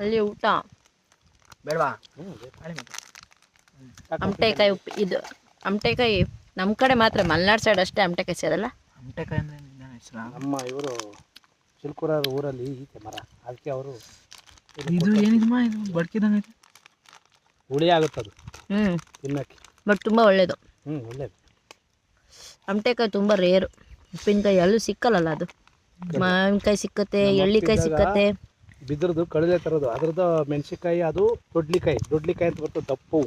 ಅಲ್ಲಿ ಊಟ ಬೇಡವಾ? ಅಮಟೆಕಾಯಿ ಉಪ್ಪು ಇದು ಅಮಟೆಕಾಯಿ ನಮ್ಮ ಕಡೆ ಮಾತ್ರ ಮಲೆನಾಡು ಸೈಡ್ ಅಷ್ಟೇ ಅಮಟೆಕಾಯಿ ಸೇರಲ್ಲ ಅಮಟೆಕಾಯಿ ಅಂದ್ರೆ ನಮ್ಮ ಇವರು ಚಿಲ್ಕುರ ಊರಲ್ಲಿ ಈತೆ ಮರ. ಅದಕ್ಕೆ ಅವರು ಇದು ಏನಿದಮ್ಮ ಇದು ಬಡ್ಕಿದಂಗೆ ಹುಳಿ ಆಗುತ್ತದು. ಹ್ಞೂ ತಿನ್ನಕ್ಕೆ. ಬಟ್ ತುಂಬ ಒಳ್ಳೆಯದು ಹ್ಞೂ ಒಳ್ಳೇದು. ಅಮಟೆಕಾಯಿ ತುಂಬ ರೇರು ಉಪ್ಪಿನಕಾಯಿ ಎಲ್ಲೂ ಸಿಕ್ಕಲ್ಲಲ್ಲ ಅದು? ಮಾವಿನಕಾಯಿ ಸಿಕ್ಕತ್ತೆ ಎಳ್ಳಿಕಾಯಿ ಸಿಕ್ಕತ್ತೆ. ಬಿದ್ರದ್ದು ಕಳಲೆ ತರೋದು ಅದ್ರದ್ದು ಮೆಣಸಿನ್ಕಾಯಿ ಅದು ದೊಡ್ಲಿಕಾಯಿ ದೊಡ್ಲಿಕಾಯಿ ಅಂತ ಬರ್ತದೆ ದಪ್ಪು.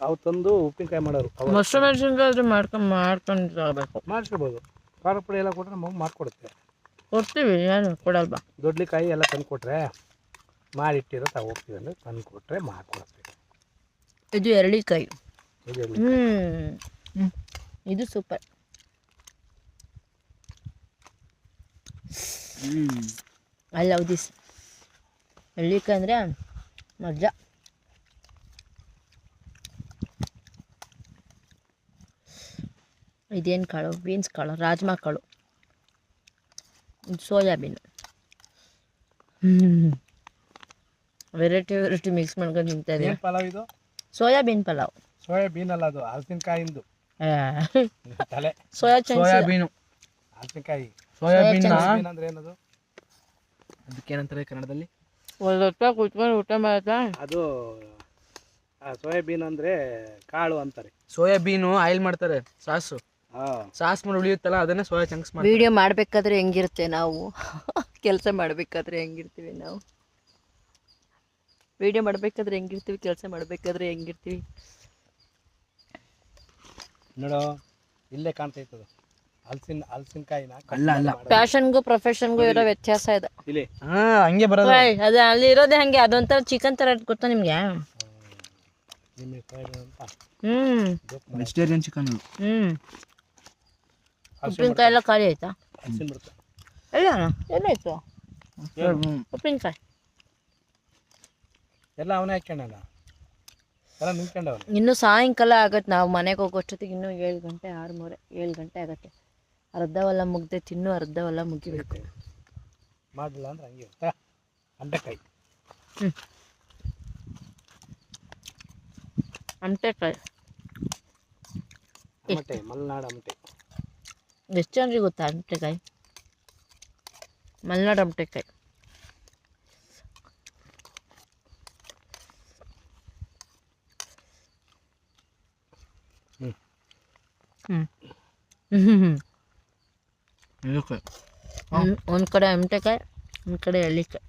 ಅವು ತಂದು ಉಪ್ಪಿನಕಾಯಿ ಮಾಡೋರು ಮೊಸರು ಮೆಣಸಿನ್ಕಾಯಿ ಆದ್ರೆ ಮಾಡ್ಕೊಂಡು ಮಾಡ್ಕೊಂಡು ಹೋಗಬೇಕು ಮಾಡಿಸ್ಬೋದು ಖಾರ ಪುಡಿ ಎಲ್ಲ ಕೊಟ್ಟರೆ ನಮಗೆ ಮಾಡ್ಕೊಡುತ್ತೆ. ಕೊಡ್ತೀವಿ ಏನು ಕೊಡಲ್ವಾ? ದೊಡ್ಲಿಕಾಯಿ ಎಲ್ಲ ತಂದು ಕೊಟ್ಟರೆ ಮಾಡಿಟ್ಟಿರೋ ತಾವು ಹೋಗ್ತೀವಿ ಅಂದರೆ ತಂದು ಕೊಟ್ಟರೆ ಮಾಡಿಕೊಡ್ತೀವಿ. ಇದು ಎರಳಿಕಾಯಿ. ಇದು ಹ್ಞೂ ಹ್ಞೂ ಇದು ಸೂಪರ್. ಹ್ಞೂ ಐ ಲವ್ ದಿಸ್ ಅಂದರೆ ಮಜಾ ಇದೇನು ಕಾಳು? ಬೀನ್ಸ್ ಕಾಳು ರಾಜ್ಮಾ ಕಾಳು. ಸೋಯಾಬೀನ್. ಹ್ಮ್. ವೆರೈಟಿ ವೆರೈಟಿ ಮಿಕ್ಸ್ ಮಾಡ್ಕೊಂಡು ತಿಂತಾ ಇದೀನಿ. ಏನು ಪಲಾವ್ ಇದು? ಸೋಯಾಬೀನ್ ಪಲಾವ್. ಸೋಯಾಬೀನ್ ಅಲ್ಲ ಅದು ಹಲಸಿನಕಾಯಿಂದು. ತಲೆ. Soya chunks soybean. ಹಲಸಿನಕಾಯಿ. ಸೋಯಾಬೀನ್? ಹಲಸಿನ ಅಂದ್ರೆ ಏನದು? ಅದಕ್ಕೆ ಏನಂತಾರೆ ಕನ್ನಡದಲ್ಲಿ? ಒಂದು ಹೊತ್ತ ಕೂತ್ಕೊಂಡು ಊಟ ಮಾಡ್ತಾ. ಅದು ಆ ಸೋಯಾಬೀನ್ ಅಂದ್ರೆ ಕಾಳು ಅಂತಾರೆ. ಸೋಯಾಬೀನು ಆಯಿಲ್ ಮಾಡ್ತಾರೆ ಸಾಸು. ಹಾಂ. ಸಾಸ್ ಮಾಡಿ ಉಳಿಯುತ್ತಲ್ಲ ಅದನ್ನೇ ಸೋಯಾ ಚಂಕ್ಸ್ ಮಾಡ್ತಾರೆ. ವಿಡಿಯೋ ಮಾಡಬೇಕಾದ್ರೆ ಹೆಂಗಿರುತ್ತೆ ನಾವು? ಕೆಲಸ ಮಾಡಬೇಕಾದ್ರೆ ಹೆಂಗಿರ್ತೀವಿ ನಾವು? ವಿಡಿಯೋ ಮಾಡಬೇಕಾದ್ರೆ ಹೆಂಗಿರ್ತೀವಿ ಕೆಲಸ ಮಾಡಬೇಕಾದ್ರೆ ಹೆಂಗಿರ್ತೀವಿ? ನೋಡೋ ಇಲ್ಲೇ ಕಾಣ್ತೈತದು ಹಲಸಿನ ಹಲಸಿನಕಾಯಿನ ಅಲ್ಲ, ಅಲ್ಲ. ಪ್ಯಾಷನ್ಗೂ ಪ್ರೊಫೆಷನ್ಗೂ ಇರೋ ವ್ಯತ್ಯಾಸ ಇದೆ. ಇಲ್ಲಿ. ಹಾ ಹಂಗೆ ಬರೋದು. ಓಯ್, ಅದು ಅಲ್ಲಿ ಇರೋದೇ ಹಂಗೆ. ಅದೊಂಥರ ಚಿಕನ್ ಗೊತ್ತಾ ನಿಮಗೆ? ನಿಮ್ಮ ಸೈಡ್ ಅಂತ. ಹ್ಞೂ ವೆಜಿಟೇರಿಯನ್ ಚಿಕನ್ ಹ್ಞೂ ಉಪ್ಪಿನಕಾಯಿ ಎಲ್ಲ ಖಾಲಿ ಆಯ್ತಾ? ಹಲಸಿನ ಬರುತ್ತೆ ಎಲ್ಲ ಎಲ್ಲಾಯ್ತು ಉಪ್ಪಿನಕಾಯಿ. ಎಲ್ಲ ಅವನೇ ಹಾಕ್ಕೊಂಡಲ್ಲ ಎಲ್ಲ ನಿಂತ್ಕೊಂಡವಲ್ಲ ಇನ್ನು ಸಾಯಂಕಾಲ ಆಗತ್ತೆ. ನಾವು ಮನೆಗೆ ಹೋಗೋಷ್ಟೊತ್ತಿಗೆ ಇನ್ನೂ ಏಳು ಗಂಟೆ ಆರು ಮೂರೆ ಏಳು ಗಂಟೆ ಆಗತ್ತೆ. ಅರ್ಧವೆಲ್ಲ ತಿನ್ನು ಇನ್ನೂ ಹೊಲ ಮುಗಿಬೇಕು. ಮಾಡಲಿಲ್ಲ ಅಂದ್ರೆ ಹಂಗೆ. ಅಂಟೆಕಾಯಿ. ಅಮಟೆಕಾಯಿ ಅಮಟೆ ಮಲೆನಾಡು ಅಮಟೆ. ಎಷ್ಟು ಜನರಿಗೆ ಗೊತ್ತಾ ಅಮಟೆಕಾಯಿ ಮಲೆನಾಡು ಅಮಟೆಕಾಯಿ. ಹ್ಮ್. ಹ್ಞೂ ಹ್ಞೂ ಹ್ಞೂ ಇದಕ್ಕೆ. ಒಂದು ಕಡೆ ಅಮಟೆಕಾಯಿ ಒಂದು ಕಡೆ ಎಳ್ಳಿಕಾಯಿ.